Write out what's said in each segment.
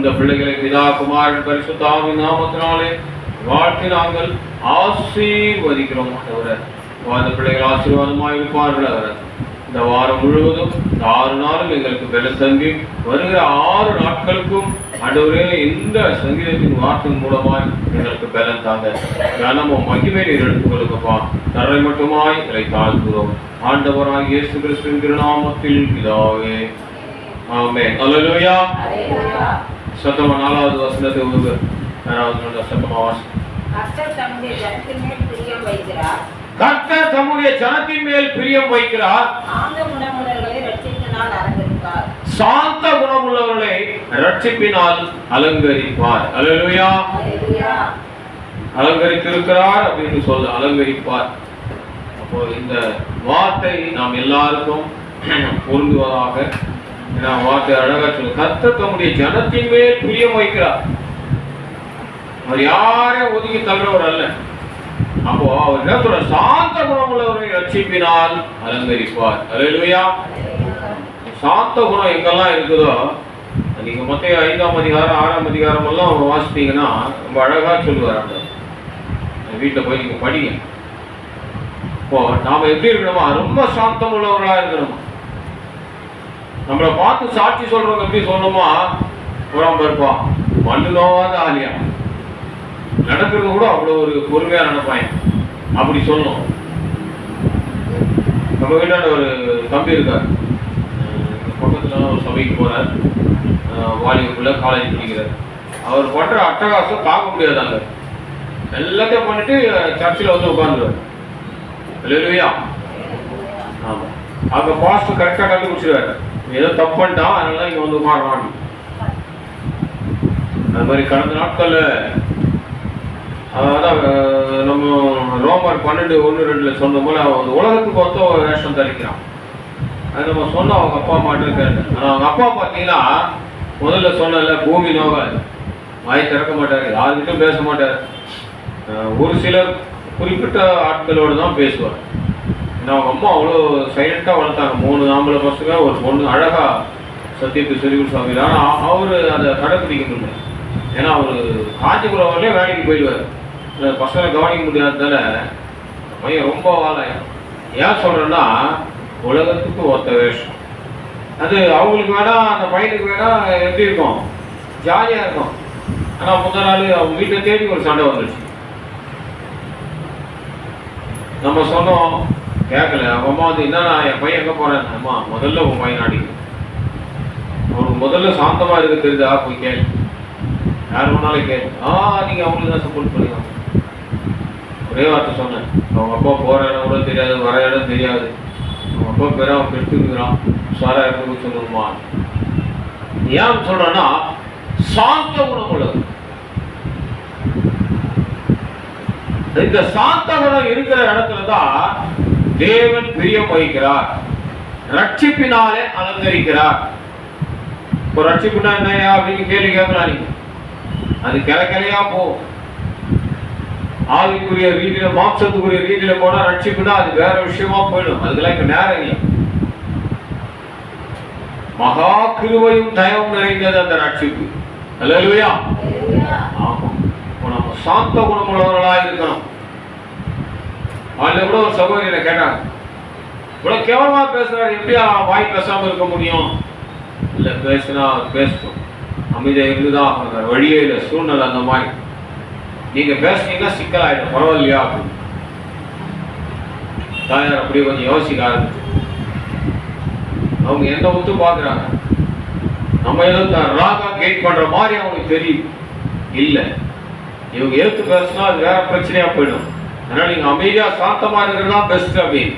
இந்த பிள்ளைகளை பிதா குமாரன் பரிசுத்தாவின் நாமத்தினாலே வாழ்த்தி நாங்கள் ஆசீர்வதிக்கிறோம் ஆண்டவரே. அந்த பிள்ளைகள் ஆசீர்வாதமாக இருப்பார்கள் அவர் இந்த வாரம் முழுவதும் இந்த ஆறு நாளும் எங்களுக்கு பலன் தங்கி வருகிற ஆறு நாட்களுக்கும் ஆண்டவரே இந்த சங்கீதத்தின் வார்த்தையின் மூலமாய் எங்களுக்கு பலன் தாங்க. கனமும் மகிமை நீர் எடுத்துக் கொடுக்கப்பா தரை மட்டுமாய் இதை தாழ்த்துகிறோம். ஆண்டவராய் இயேசு கிறிஸ்துவின் திருநாமத்தில் இதாவே ஆமே அலலுயா சத்தமா நாலாவது வசனத்தை ஒரு யாராவது சத்தமா வாசி கர்த்தர் தம்முடைய ஜனத்தின் மேல் பிரியம் வைக்கிறார் கர்த்தர் தம்முடைய ஜனத்தின் மேல் பிரியம் வைக்கிறார் ஆந்த குணமுடர்களை ரட்சிப்பினால் அலங்கரிப்பார். சாந்த குணமுள்ளவர்களை ரட்சிப்பினால் அலங்கரிப்பார். அல்லேலூயா. அலங்கரித்திருக்கிறார் அப்படின்னு சொல்ல அலங்கரிப்பார். அப்போ இந்த வார்த்தை நாம் எல்லாருக்கும் பொருந்துவதாக நான் வார்த்தை அழகா சொல்லு கத்த தம்முடைய ஜனத்தின் மேல் பிரியம் வைக்கிறார். அவர் யாரையும் ஒதுக்கி தள்ளுறவர் அல்ல. அப்போ அவர் என்ன சொல்ற சாந்த குணமுள்ளவரை ரட்சிப்பினால் அலங்கரிப்பார். அல்லேலூயா. சாந்த குணம் எங்கெல்லாம் இருக்குதோ நீங்க மொத்த ஐந்தாம் அதிகாரம் ஆறாம் அதிகாரம் எல்லாம் வாசிப்பீங்கன்னா ரொம்ப அழகா சொல்லுவார் அந்த வீட்டில் போய் நீங்க படிங்க. இப்போ நாம எப்படி இருக்கணுமா ரொம்ப சாந்தம் உள்ளவர்களா இருக்கணுமா. நம்மளை பார்த்து சாட்சி சொல்றவங்க எப்படி சொல்லணுமா? புறம் இருப்பான் மண்ணு நோவாத ஆலியா நடக்கிறது கூட அவ்வளோ ஒரு பொறுமையா நினைப்பாங்க அப்படி சொல்லணும். நம்ம வீட்டாண்ட ஒரு தம்பி இருக்கார். அஹ் பக்கத்துல ஒரு சபைக்கு போறார். வாலிபுள்ள காலேஜ் படிக்கிறார். அவர் பண்ற அட்டகாசம் தாங்க முடியாதாங்க எல்லாத்தையும் பண்ணிட்டு சர்ச்சில் வந்து உட்காந்துருவார் இல்லையா ஆமா. அங்க பாஸ்ட் கரெக்டாக கண்டுபிடிச்சிருவாரு. ஏதோ தப்பு பண்ணிட்டான் அதனால தான் இங்க வந்து உட்காடுறான் அது மாதிரி கடந்த நாட்கள்ல அதான் நம்ம ரோமர் பன்னெண்டு ஒன்று ரெண்டுல சொன்ன போல அவன் வந்து உலகத்துக்கு ஒத்த ஒரு வேஷம் தரிக்கிறான். அது நம்ம சொன்னோம் அவங்க அப்பா அம்மா இருக்காரு ஆனா அவங்க அப்பா பார்த்தீங்கன்னா முதல்ல சொன்னல பூமி நோகாது வாய் திறக்க மாட்டாரு யாருக்கிட்டும் பேச மாட்டார். ஒரு சிலர் குறிப்பிட்ட ஆட்களோடு தான் பேசுவார். அவங்க அம்மா அவ்வளோ சைலண்ட்டாக வளர்த்தாங்க. மூணு ஆம்பளை பசங்க ஒரு பொண்ணு. அழகாக சத்தியத்து சொல்லிவிட்டு சுவாமி ஆனால் அவர் அதை கடைப்பிடிக்க முடியல. ஏன்னா அவர் காஞ்சிபுரம் வரலையே வேலைக்கு போயிடுவார். இந்த பசங்களை கவனிக்க முடியாததால பையன் ரொம்ப வாழாயம் ஏன் சொல்கிறேன்னா உலகத்துக்கு ஒத்த வேஷம். அது அவங்களுக்கு வேணா அந்த பையனுக்கு வேணா எப்படி இருக்கும்? ஜாலியாக இருக்கும். ஆனால் முதல் நாள் அவங்க வீட்டை தேடி ஒரு சண்டை வந்துடுச்சு நம்ம சொன்னோம் கேட்கல அவங்க அம்மா வந்து என்ன என் பையன் எங்க போகிறேன் அம்மா முதல்ல உன் பையன் அடிக்கணும் அவனுக்கு முதல்ல சாந்தமா இருக்க தெரியுதா போய் கேள்வி யார் வேணாலும் கேள்வி ஆ நீங்க அவங்களுக்கு தான் சப்போர்ட் பண்ணுவாங்க ஒரே வார்த்தை சொன்னேன். அவங்க அப்பா போற இடம் கூட தெரியாது வர இடம் தெரியாது. அவங்க அப்பா பேர் அவன் கெட்டுக்கிறான் சாரா இருந்து சொல்லணுமா ஏன் சொல்றேன்னா சாந்த குணம் உள்ளது இந்த சாந்த குணம் இருக்கிற இடத்துல தான் தேவன் பிரியம் வகிக்கிறார். ரட்சிப்பினாலே அலங்கரிக்கிறார். இப்போ ரட்சிப்புனா என்னையா அப்படின்னு கேள்வி கேட்கலாம் நீங்க அது கிளை கிளையா போகும் ஆவிக்குரிய ரீதியில மாம்சத்துக்குரிய ரீதியில போனா ரட்சிப்புனா அது வேற விஷயமா போயிடும். அதுக்கெல்லாம் இப்ப நேரம் இல்லை. மகா கிருபையும் தயவும் நிறைந்தது அந்த ரட்சிப்பு. அல்லேலூயா. ஆமா. நம்ம சாந்த குணமுள்ளவர்களா இருக்கணும். அதில் கூட ஒரு சகோதரியில கேட்டாங்க இவ்வளோ கேவலமாக பேசுகிறாரு எப்படி அவன் வாய் பேசாமல் இருக்க முடியும்? இல்லை பேசுனா பேசணும் அமைதியாக இருந்துதான் அவங்க வழியே இல்லை. சூழ்நிலை அந்த மாதிரி. நீங்கள் பேசுனீங்கன்னா சிக்கலாயிடும் பரவாயில்லையா? அப்படின்னு. தாயார் அப்படியே கொஞ்சம் யோசிக்க ஆரம்பிச்சு. அவங்க எந்த ஒத்து பார்க்குறாங்க. நம்ம ஏதோ ராகா கெயின் பண்ணுற மாதிரி அவங்களுக்கு தெரியும் இல்லை. இவங்க எடுத்து பேசுனா அது வேற பிரச்சனையாக போயிடும். அதனால நீங்க அமைதியா சாந்தமா இருக்கிறது தான் பெஸ்ட் அப்படின்னு.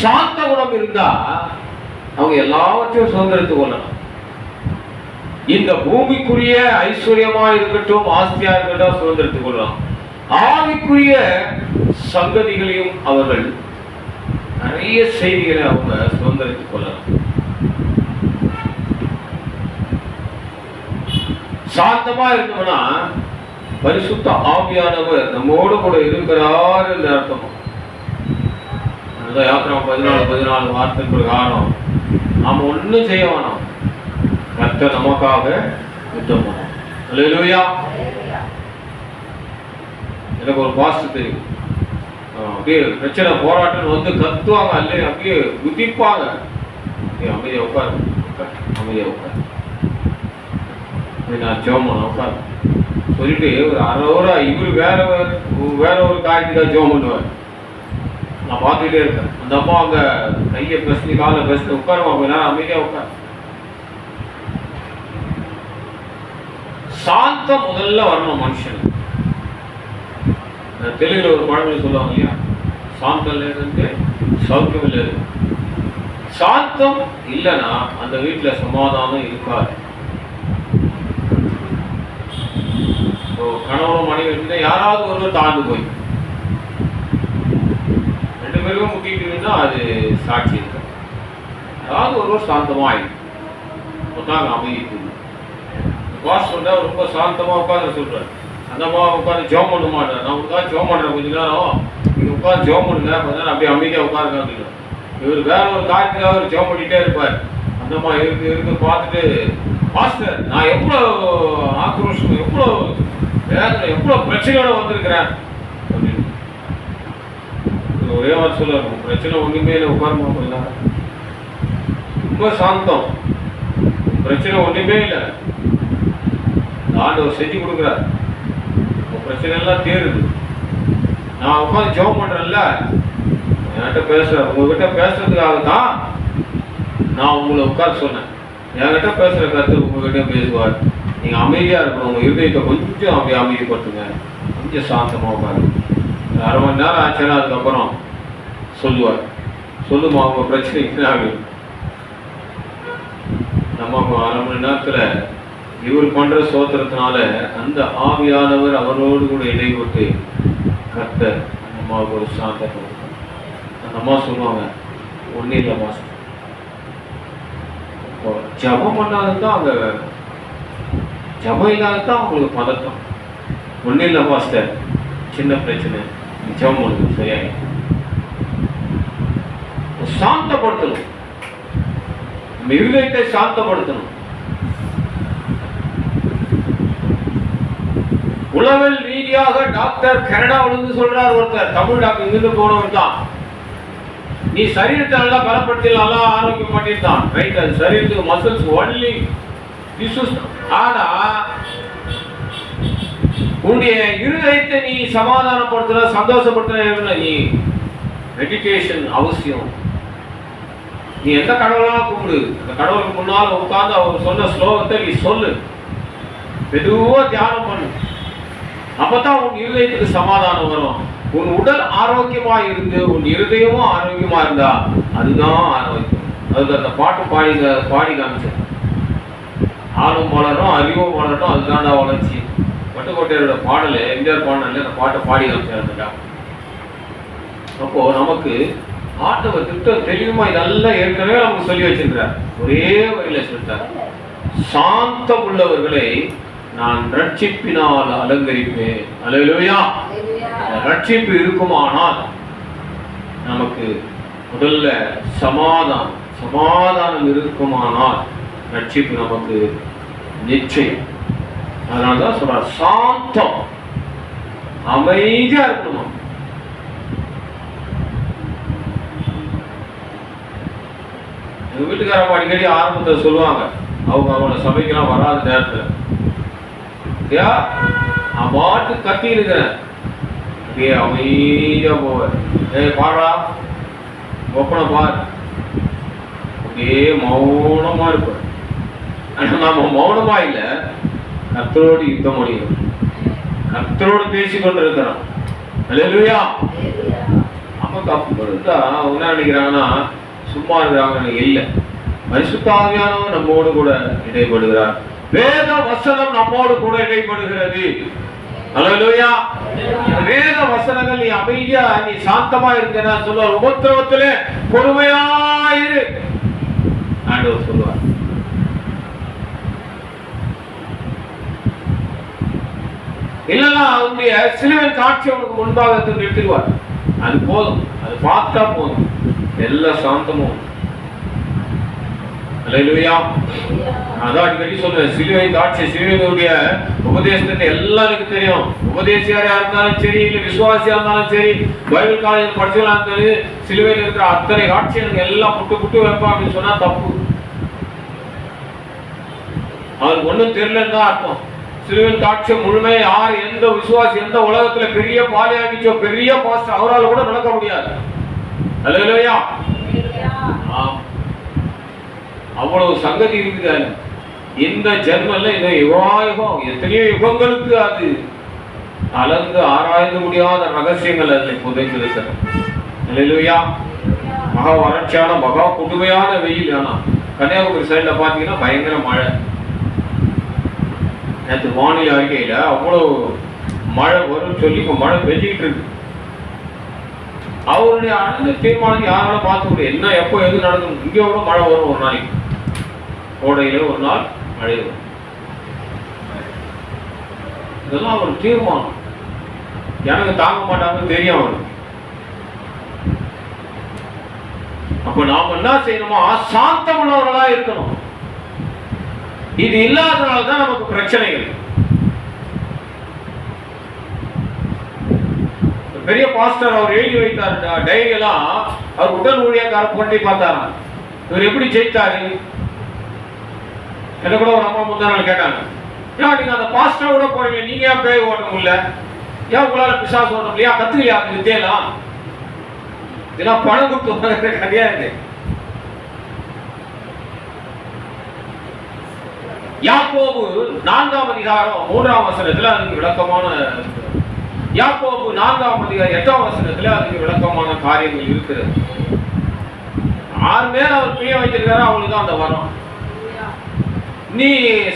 சாந்த குணம் இருந்தா அவங்க எல்லாவற்றையும் சுதந்திரத்து கொள்ளலாம். இந்த பூமிக்குரிய ஐஸ்வர்யமா இருக்கட்டும் ஆஸ்தியா இருக்கட்டும் சுதந்திரத்து கொள்ளலாம். ஆவிக்குரிய சங்கதிகளையும் அவர்கள் நிறைய செய்திகளை அவங்க சுதந்திரத்துக் கொள்ளலாம். சாந்தமா இருக்கணும்னா பரிசுத்த ஆவியானவர் நம்மோடு கூட இருக்கிறார் என்று அர்த்தம். யாத்திரம் பதினாலு பதினாலு வார்த்தை பிரகாரம் நாம ஒண்ணும் செய்ய வேணாம். கர்த்தர் நமக்காக யுத்தம் பண்ணும் எனக்கு ஒரு பாஸ்ட் தெரியும். அப்படியே பிரச்சனை போராட்டம் வந்து கத்துவாங்க அல்ல அப்படியே குதிப்பாங்க. அப்படியே அமைதியா உட்காரு உட்காரு, அமைதியா உட்காரு நான் ஜோம் உட்காரு சொல்லிட்டு ஒரு அரை ஹவரா இவர் வேற வேற ஒரு காரியத்துக்காக ஜோம் பண்ணுவார். நான் பார்த்துக்கிட்டே இருக்கேன் அந்த அம்மா அங்க கையை பேசி காலை பேசி உட்காருமா? கொஞ்ச நேரம் அமைதியா உட்காரு. சாந்தம் முதல்ல வரணும் மனுஷன். இந்த தெலுங்குல ஒரு பழமொழி சொல்லுவாங்க இல்லையா? சாந்தம் இருந்து சௌக்கியம் இல்லை சாந்தம் இல்லைன்னா அந்த வீட்டுல சமாதானம் இருக்காது. இப்போ கணவன் மனைவி யாராவது ஒருவர் தாழ்ந்து போய். ரெண்டு பேருக்கும் முட்டிட்டு தான் அது சாட்சி இருக்கு யாராவது ஒருவர் சாந்தமா ஆயிடும் அமைதி பாஸ் சொல்றா ரொம்ப சாந்தமா உட்காந்து சொல்றாரு. அந்த அம்மா உட்காந்து ஜோம் பண்ண மாட்டேன் நான் உட்காந்து ஜோம் பண்றேன் கொஞ்ச நேரம். நீங்க உட்காந்து ஜோம் பண்ணுங்க. கொஞ்ச நேரம் அப்படியே அமைதியா உட்காருங்க இவர் வேற ஒரு காரியத்துக்காக அவர் ஜோம் பண்ணிட்டே இருப்பார். அந்த அம்மா இருக்கு இருக்கு பார்த்துட்டு மாஸ்டர் நான் எவ்வளோ ஆக்ரோஷம் எவ்வளோ வேதனை எவ்வளோ பிரச்சனையோட வந்திருக்கிறேன்? அப்படின்னு. ஒரே வாரம் சொல்ல பிரச்சனை ஒன்றுமே இல்லை உட்காருமா கொஞ்ச ரொம்ப சாந்தம். பிரச்சனை ஒன்றுமே இல்லை. இந்த ஆண்டவர் செஞ்சு கொடுக்குறார். பிரச்சனை எல்லாம் தீருது. நான் உட்காந்து ஜெபம் பண்ணுறேன்ல என்கிட்ட பேசுறேன் உங்ககிட்ட பேசுறதுக்காக தான் நான் உங்களை உட்கார சொன்னேன். என்கிட்ட பேசுகிற கருத்து உங்ககிட்ட பேசுவார். நீங்க அமைதியா இருக்கணும். உங்க இருதயத்தை கொஞ்சம் அப்படியே அமைதிப்படுத்துங்க. கொஞ்சம் சாந்தமா பாருங்க ஒரு அரை மணி நேரம் ஆச்சுன்னா அதுக்கப்புறம் சொல்லுவார். சொல்லுமா உங்க பிரச்சனை என்ன நம்ம அரை மணி நேரத்துல இவர் பண்ற சோத்திரத்தினால அந்த ஆவியானவர் அவரோடு கூட இடைப்பட்டு கத்த அந்த அம்மாவுக்கு ஒரு சாந்தம் அந்த அம்மா சொல்லுவாங்க ஒன்றும் இல்லை மாசம் இப்போ ஜபம் பண்ணாதான் அங்க ஜபம் இல்லாததான் அவங்களுக்கு பதட்டம். ஒன்றும் இல்லை மாஸ்டர் சின்ன பிரச்சனை. ஜபம் உங்களுக்கு சரியாயிடும். சாந்தப்படுத்தணும். நம்ம சாந்தப்படுத்தணும். உளவில் ரீதியாக டாக்டர் கனடாவில இருந்து சொல்றார் ஒருத்தர். தமிழ் டாக்டர் இங்கிருந்து போனவர் தான். நீ சரீரத்தை நல்லா பலப்படுத்தி நல்லா ஆரோக்கியம் பண்ணியிருந்தான் ரைட் அது சரீரத்துக்கு மசில்ஸ் ஒன்லி டிஷ்யூஸ் ஆனா உன்னுடைய இருதயத்தை நீ சமாதானப்படுத்துற சந்தோஷப்படுத்துற நீ? மெடிடேஷன் அவசியம். நீ எந்த கடவுளாக கும்பிடு அந்த கடவுளுக்கு முன்னால் உட்கார்ந்து அவர் சொன்ன ஸ்லோகத்தை நீ சொல்லு. மெதுவாக தியானம் பண்ணு. அப்பதான் உன் இருதயத்துக்கு சமாதானம் வரும். உன் உடல் ஆரோக்கியமா இருந்து உன் இருதயமும் ஆரோக்கியமா இருந்தா அதுதான் ஆரோக்கியம். அதுக்கு அந்த பாட்டு பாடி பாடி காமிச்சேன். ஆளும் வளரும் அறிவும் வளரும் அதுதான்டா வளர்ச்சி. பட்டுக்கோட்டையோட பாடல எம்ஜிஆர் பாடல அந்த பாட்டை பாடி காமிச்சார் அந்த டாக்டர் அப்போ நமக்கு ஆண்டவர் திட்டம் தெளிவுமா இதெல்லாம் ஏற்கனவே நமக்கு சொல்லி வச்சிருக்கிறார். ஒரே வழியில சொல்லிட்டார். சாந்தம் உள்ளவர்களை நான் ரட்சிப்பினால் அலங்கரிப்பேன். அந்த ரட்சிப்பு இருக்குமானால் நமக்கு முதல்ல சமாதானம் சமாதானம் இருக்குமானால் ரட்சிப்பு நமக்கு நிச்சயம். அதனால தான் சாந்தம். அமைதியா இருக்கணும். எங்க வீட்டுக்காரங்க அடிக்கடி ஆரம்பத்தை சொல்லுவாங்க அவங்க அவங்கள சபைக்கெல்லாம் வராத நேரத்தில் ஐயா நான் பாட்டு கத்தி இருக்கிறேன். அப்படியே அமைதியா போவேன். ஏய் பாடா ஒப்பனை பார் அப்படியே மௌனமா இருப்பேன். நாம மௌனமா இல்ல. கர்த்தரோடு யுத்தம் முடியும் கர்த்தரோடு பேசி கொண்டிருக்கிறோம். அல்லேலூயா நமக்கு அப்படி இருந்தா என்ன நினைக்கிறாங்கன்னா சும்மா இருக்கிறாங்க இல்லை. பரிசுத்தாவியானவர் நம்மோடு கூட இடைப்படுகிறார். வேத வசனம் நம்மோடு கூட இடைப்படுகிறது. அல்லேலூயா வேத வசனங்கள் நீ அமைதியா நீ சாந்தமா இருந்தேன்னா சொல்லுவார் உபத்திரவத்திலே பொறுமையாயிரு ஆண்டவர் சொல்லுவார். இல்லைன்னா அவனுடைய சிலுவன் காட்சி அவனுக்கு முன்பாக எடுத்து நிறுத்திடுவார். அது போதும். அது பார்த்தா போதும். எல்லா சாந்தமும். அல்லேலூயா அதான் அடிக்கடி சொல்லுவேன். சிலுவை காட்சி சிலுவையினுடைய உபதேசத்தை எல்லாருக்கும் தெரியும். உபதேசியாரா இருந்தாலும் சரி இல்ல விசுவாசியா இருந்தாலும் சரி பைபிள் காலேஜ் படிச்சவங்களா இருந்தாலும் சிலுவையில் இருக்கிற அத்தனை காட்சிகள் எல்லாம் புட்டு புட்டு வைப்பா அப்படின்னு சொன்னா தப்பு. அவருக்கு ஒண்ணும் தெரியலன்னு தான் அர்த்தம். சிலுவையின் காட்சி முழுமையா யார் எந்த விசுவாசி எந்த உலகத்துல பெரிய பாலியாகிச்சோ பெரிய பாஸ்டர் அவரால் கூட நடக்க முடியாது. அல்லேலூயா. அவ்வளவு சங்கதி இருக்குது. இந்த ஜென்மல்ல இந்த யுகாயுகம் எத்தனையோ யுகங்களுக்கு அது அளந்து ஆராய்ந்து முடியாத ரகசியங்கள் அதில் புதைந்திருக்கிறது இல்லையா மகா வறட்சியான மகா கொடுமையான வெயில் ஆனா. கன்னியாகுமரி சைடுல பாத்தீங்கன்னா பயங்கர மழை. நேற்று வானிலை அறிக்கையில அவ்வளவு மழை வரும்னு சொல்லி இப்போ மழை பெஞ்சிக்கிட்டு இருக்கு. அவருடைய அடுத்த தீர்மானம் யாராலும் பார்க்க முடியும். என்ன எப்போ எது நடக்கும்? இங்கே கூட மழை வரும் ஒரு நாளைக்கு. கோடையில் ஒரு நாள் மழை வரும். இதெல்லாம் அவர் தீர்மானம். எனக்கு தாங்க மாட்டாங்கன்னு தெரியும் அவருக்கு அப்ப நாம என்ன செய்யணுமா சாந்தமுள்ளவர்களா இருக்கணும். இது இல்லாதனால தான் நமக்கு பிரச்சனைகள். பெரிய பாஸ்டர் அவர் எழுதி வைத்தார் டைரியெல்லாம் அவர் உடல் ஊழியக்கார போட்டி பார்த்தாராம். இவர் எப்படி ஜெயித்தாரு? என்ன கூட ஒரு அம்மா முந்தா நாள் கேட்டாங்க. ஏன் நீங்க அந்த பாஸ்டர் கூட போறீங்க நீங்க ஏன் பேய் ஓட்ட முடியல? ஏன் உங்களால பிசாசு ஓட்ட முடியல? கத்துக்கலையா? வித்தியெல்லாம் இதெல்லாம் பணம் கொடுத்து கிடையாது யாக்கோபு நான்காம் அதிகாரம் மூன்றாம் வசனத்துல அதுக்கு விளக்கமான யாக்கோபு நான்காம் அதிகாரம் எட்டாம் வசனத்துல அதுக்கு விளக்கமான காரியங்கள் இருக்கிறது ஆறு பேர் அவர் பிரிய வைத்திருக்காரு? அவங்களுக்கு தான் அந்த வரம். நீ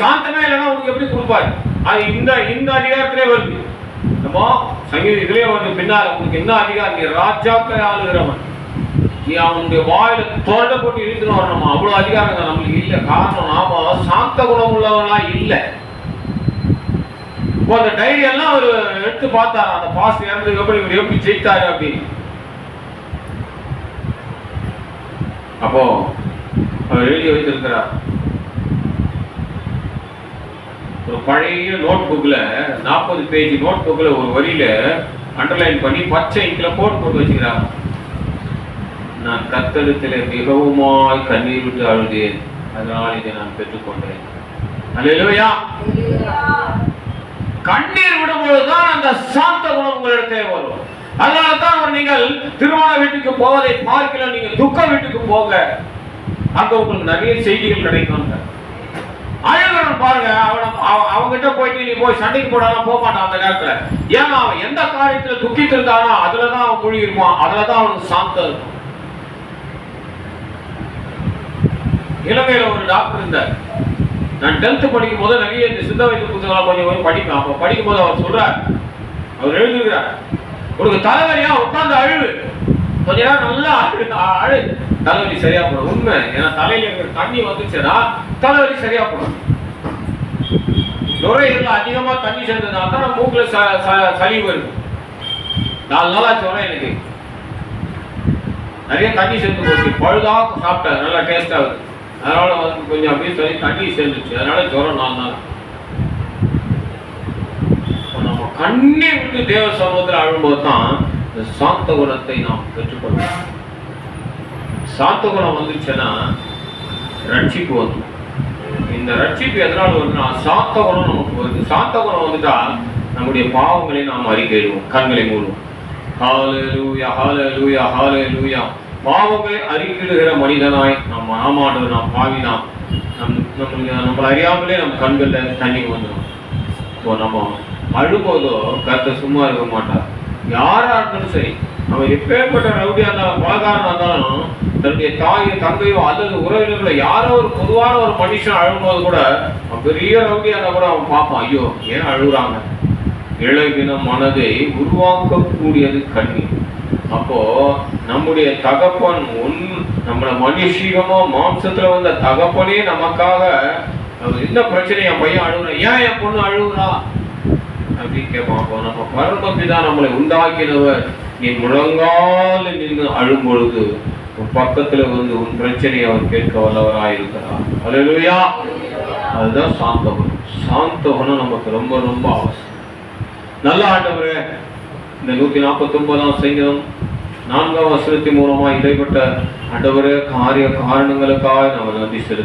சாந்தமே இல்லைன்னா உனக்கு எப்படி கொடுப்பாரு? அது இந்த இந்த அதிகாரத்திலே வருது. நம்ம சங்கீத இதுலயே வருது. பின்னால் உனக்கு என்ன அதிகாரம்? நீ ராஜாக்களை ஆளுகிறவன் நீ அவனுடைய வாயில தோண்ட போட்டு இழுத்துன்னு வரணுமா? அவ்வளவு அதிகாரங்கள் நம்மளுக்கு இல்ல. காரணம் நாம சாந்த குணம் உள்ளவனா இல்ல. இப்போ அந்த டைரி எல்லாம் அவர் எடுத்து பார்த்தாரு. அந்த பாஸ் இறந்ததுக்கு அப்புறம் இவர் எப்படி ஜெயித்தாரு அப்படின்னு. அப்போ அவர் எழுதி வைத்திருக்கிறார். ஒரு பழைய நோட் புக்ல நாற்பது பேஜ் நோட் புக்ல ஒரு வரியில அண்டர்லைன் பண்ணி பச்சை இங்கில போட்டு போட்டு வச்சுக்கிறாங்க. நான் கத்தெடுத்துல மிகவுமாய் கண்ணீர் விட்டு அழுதேன். அதனால் இதை நான் பெற்றுக்கொண்டேன். அல்லேலூயா. கண்ணீர் விடும்பொழுதுதான் அந்த சாந்த குணம் உங்களிடத்தே வரும். அதனால தான் நீங்கள் திருமண வீட்டுக்கு போவதை பார்க்கல நீங்க துக்க வீட்டுக்கு போங்க. அங்க உங்களுக்கு நிறைய செய்திகள் கிடைக்கும் அழகரன் பாருங்க அவன் அவ- போயிட்டு நீ போய் சண்டைக்கு போடாதான் போக மாட்டான் அந்த நேரத்துல. ஏன்னா அவன் எந்த காரியத்துல துக்கிட்டு இருக்கானோ அதுலதான் அவன் மூழ்கி இருப்பான். அதுலதான் அவனுக்கு சாந்தம் இருக்கும். இலங்கையில் ஒரு டாக்டர் இருந்தார். நான் டென்த்து படிக்கும் போது நிறைய இந்த சித்த வைத்திய புத்தகங்களை கொஞ்சம் கொஞ்சம் படிப்பேன். அப்போ படிக்கும் போது அவர் சொல்றார். அவர் எழுதுகிறார் உனக்கு தலைவலியா? உட்கார்ந்து அழுவு கொஞ்ச நேரம் நல்லா அழு அழு. தலைவலி சரியா போடும் உண்மை. ஏன்னா தலையில இருக்கிற தண்ணி வந்துச்சுன்னா தலைவலி சரியா போடும் நுரையீரல் அதிகமா தண்ணி சேர்ந்ததுனால தான் மூக்கில் மூக்குல ச- ச- சளி வருது. நாலு நாளா சொல்றேன் எனக்கு. நிறைய தண்ணி சேர்ந்து போச்சு. பழுதாக சாப்பிட்டேன் நல்லா டேஸ்ட் ஆகுது அதனால வந்து கொஞ்சம் அப்படியே சொல்லி தண்ணி சேர்ந்துச்சு அதனால ஜுரம் நாலு நாள். நம்ம கண்ணே விட்டு தேவ சமூகத்தில் அழும்போது தான் இந்த சாந்த குணத்தை நாம் பெற்றுக்கொள்ளலாம் சாந்த குணம் வந்துச்சுன்னா ரட்சிப்பு வந்து இந்த ரட்சிப்பு எதனால வருதுன்னா சாத்த குணம் நமக்கு வருது. சாந்த குணம் வந்துட்டா நம்முடைய பாவங்களை நாம் அறிக்கையிடுவோம். கண்களை மூடுவோம். ஹalleluya ஹalleluya ஹalleluya பாவமே அறிக்கிடுகிற மனிதனாய் நாம் நாமாடு நாம் பாவினாம் நம் நம்மளுக்கு நம்மளை அறியாமலே நம்ம கண்களில் தண்ணி வந்துடும் இப்போ நம்ம அழும்போதோ கருத்தை சும்மா இருக்க மாட்டார். யாரா இருந்தாலும் சரி அவன் எப்பேற்பட்ட ரவுடியாக இருந்தாலும் பலகாரம் இருந்தாலும் தன்னுடைய தாயோ தங்கையோ அல்லது உறவினர்களோ யாரோ ஒரு பொதுவான ஒரு மனுஷன் அழும்போது கூட அவன் பெரிய ரவுடியாக இருந்தால் கூட அவன் பார்ப்பான் ஐயோ ஏன் அழுகுறாங்க? இளவின மனதை உருவாக்கக்கூடியது கண்ணீர். அப்போ நம்முடைய தகப்பன் ஒன் நம்மளை மனுஷீகமா மாம்சத்துல வந்த தகப்பனே நமக்காக என்ன பிரச்சனை என் பையன் அழுகுறான் ஏன் என் பொண்ணு அழுகுறா அப்படின்னு அப்போ நம்ம பரமபிதா நம்மளை உண்டாக்கினவர். நீ முழங்கால நின்று அழும் பொழுது பக்கத்துல வந்து உன் பிரச்சனையை அவர் கேட்க வல்லவராயிருக்கிறார் அலையிலுயா அதுதான் சாந்தவனம் சாந்தவனம் நமக்கு ரொம்ப ரொம்ப அவசியம். நல்ல ஆண்டவரே இந்த நூத்தி நாற்பத்தி ஒன்பதாம் சங்கீதம் நான்காம் வசனத்தின் மூலமாக இடைப்பட்ட அண்டவரே காரிய காரணங்களுக்காக நாம் நன்றி செலுத்த